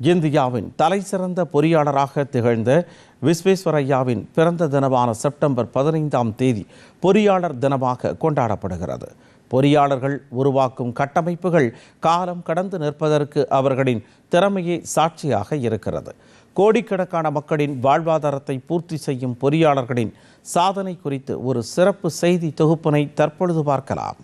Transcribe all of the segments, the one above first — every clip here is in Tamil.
இந்தியாவின் தலைசிறந்த பொறியாளராக திகழ்ந்த விஸ்வேஸ்வரய்யாவின் பிறந்த தினமான செப்டம்பர் பதினைந்தாம் தேதி பொறியாளர் தினமாக கொண்டாடப்படுகிறது. பொறியாளர்கள் உருவாக்கும் கட்டமைப்புகள் காலம் கடந்து நிற்பதற்கு அவர்களின் திறமையே சாட்சியாக இருக்கிறது. கோடிக்கணக்கான மக்களின் வாழ்வாதாரத்தை பூர்த்தி செய்யும் பொறியாளர்களின் சாதனை குறித்து ஒரு சிறப்பு செய்தி தொகுப்பினை தற்பொழுது பார்க்கலாம்.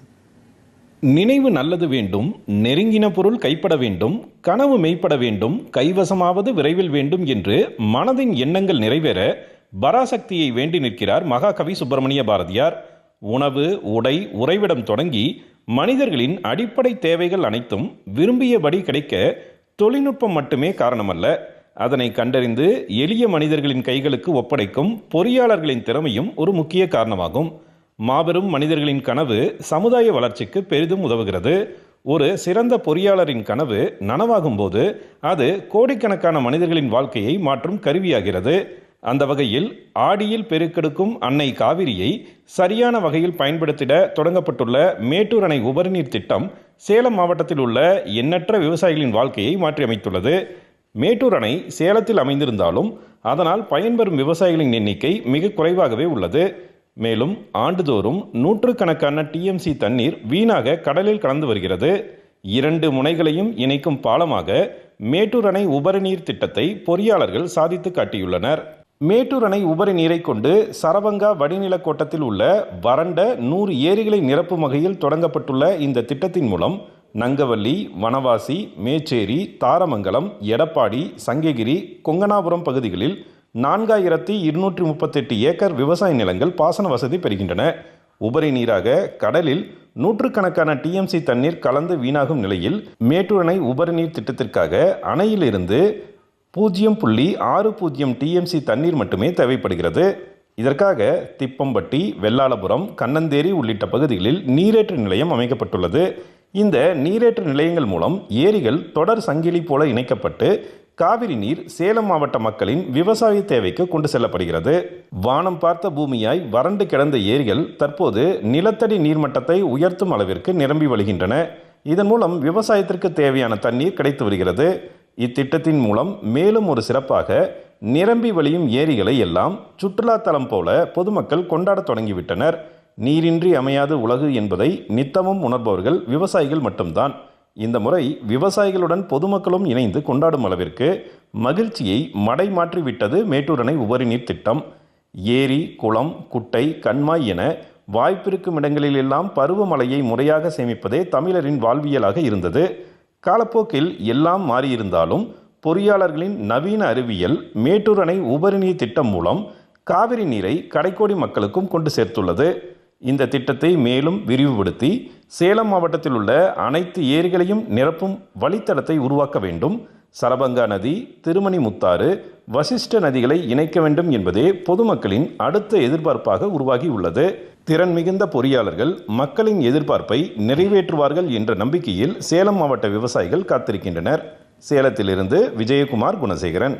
நினைவு நல்லது வேண்டும் நெருங்கின பொருள் கைப்பட வேண்டும் கனவு மெய்ப்பட வேண்டும் கைவசமாவது விரைவில் வேண்டும் என்று மனதின் எண்ணங்கள் நிறைவேற பராசக்தியை வேண்டி நிற்கிறார் மகாகவி சுப்பிரமணிய பாரதியார். உணவு உடை உறைவிடம் தொடங்கி மனிதர்களின் அடிப்படை தேவைகள் அனைத்தும் விரும்பியபடி கிடைக்க தொழில்நுட்பம் மட்டுமே காரணமல்ல. அதனை கண்டறிந்து எளிய மனிதர்களின் கைகளுக்கு ஒப்படைக்கும் பொறியாளர்களின் திறமையும் ஒரு முக்கிய காரணமாகும். மாபெரும் மனிதர்களின் கனவு சமுதாய வளர்ச்சிக்கு பெரிதும் உதவுகிறது. ஒரு சிறந்த பொறியாளரின் கனவு நனவாகும் போது அது கோடிக்கணக்கான மனிதர்களின் வாழ்க்கையை மாற்றும் கருவியாகிறது. அந்த வகையில் ஆடியில் பெருக்கெடுக்கும் அன்னை காவிரியை சரியான வகையில் பயன்படுத்திட தொடங்கப்பட்டுள்ள மேட்டூர் அணை உபரிநீர் திட்டம் சேலம் மாவட்டத்தில் உள்ள எண்ணற்ற விவசாயிகளின் வாழ்க்கையை மாற்றியமைத்துள்ளது. மேட்டூர் அணை சேலத்தில் அமைந்திருந்தாலும் அதனால் பயன்பெறும் விவசாயிகளின் எண்ணிக்கை மிக குறைவாகவே உள்ளது. மேலும் ஆண்டுதோறும் நூற்றுக்கணக்கான டிஎம்சி தண்ணீர் வீணாக கடலில் கலந்து வருகிறது. இரண்டு முனைகளையும் இணைக்கும் பாலமாக மேட்டூர் அணை உபரி நீர் திட்டத்தை பொறியாளர்கள் சாதித்து காட்டியுள்ளனர். மேட்டூர் அணை உபரி நீரை கொண்டு சரவங்கா வடிநிலக் கோட்டத்தில் உள்ள வறண்ட நூறு ஏரிகளை நிரப்பும் வகையில் தொடங்கப்பட்டுள்ள இந்த திட்டத்தின் மூலம் நங்கவல்லி வனவாசி மேச்சேரி தாரமங்கலம் எடப்பாடி சங்ககிரி கொங்கனாபுரம் பகுதிகளில் நான்காயிரத்தி இருநூற்றி முப்பத்தெட்டு ஏக்கர் விவசாய நிலங்கள் பாசன வசதி பெறுகின்றன. உபரி நீராக கடலில் நூற்றுக்கணக்கான டிஎம்சி தண்ணீர் கலந்து வீணாகும் நிலையில் மேட்டூர் அணை உபரி நீர் திட்டத்திற்காக அணையிலிருந்து பூஜ்ஜியம் புள்ளி ஆறு பூஜ்ஜியம் டிஎம்சி தண்ணீர் மட்டுமே தேவைப்படுகிறது. இதற்காக திப்பம்பட்டி வெள்ளாளபுரம் கண்ணந்தேரி உள்ளிட்ட பகுதிகளில் நீரேற்று நிலையம் அமைக்கப்பட்டுள்ளது. இந்த நீரேற்று நிலையங்கள் மூலம் ஏரிகள் தொடர் சங்கிலி போல இணைக்கப்பட்டு காவிரி நீர் சேலம் மாவட்ட மக்களின் விவசாய தேவைக்கு கொண்டு செல்லப்படுகிறது. வானம் பார்த்த பூமியாய் வறண்டு கிடந்த ஏரிகள் தற்போது நிலத்தடி நீர்மட்டத்தை உயர்த்தும் அளவிற்கு நிரம்பி வழிகின்றன. இதன் மூலம் விவசாயத்திற்கு தேவையான தண்ணீர் கிடைத்து வருகிறது. இத்திட்டத்தின் மூலம் மேலும் ஒரு சிறப்பாக நிரம்பி வழியும் ஏரிகளை எல்லாம் சுற்றுலா தலம் போல பொதுமக்கள் கொண்டாடத் தொடங்கிவிட்டனர். நீரின்றி அமையாது உலகு என்பதை நித்தமும் உணர்பவர்கள் விவசாயிகள் மட்டும்தான். இந்த முறை விவசாயிகளுடன் பொதுமக்களும் இணைந்து கொண்டாடும் அளவிற்கு மகிழ்ச்சியை மடை மாற்றிவிட்டது மேட்டூர் அணை உபரி நீர் திட்டம். ஏரி குளம் குட்டை கண்மாய் என வாய்ப்பிருக்கும் இடங்களிலெல்லாம் பருவமழையை முறையாக சேமிப்பதே தமிழரின் வாழ்வியலாக இருந்தது. காலப்போக்கில் எல்லாம் மாறியிருந்தாலும் பொறியாளர்களின் நவீன அறிவியல் மேட்டூர் அணை உபரி நீர் திட்டம் மூலம் காவிரி நீரை கடைக்கோடி மக்களுக்கும் கொண்டு சேர்த்துள்ளது. இந்த திட்டத்தை மேலும் விரிவுபடுத்தி சேலம் மாவட்டத்தில் உள்ள அனைத்து ஏரிகளையும் நிரப்பும் வழித்தடத்தை உருவாக்க வேண்டும். சரபங்கா நதி திருமணி முத்தாறு வசிஷ்ட நதிகளை இணைக்க வேண்டும் என்பதே பொதுமக்களின் அடுத்த எதிர்பார்ப்பாக உருவாகியுள்ளது திறன் மிகுந்த பொறியாளர்கள் மக்களின் எதிர்பார்ப்பை நிறைவேற்றுவார்கள் என்ற நம்பிக்கையில் சேலம் மாவட்ட விவசாயிகள் காத்திருக்கின்றனர். சேலத்திலிருந்து விஜயகுமார் குணசேகரன்.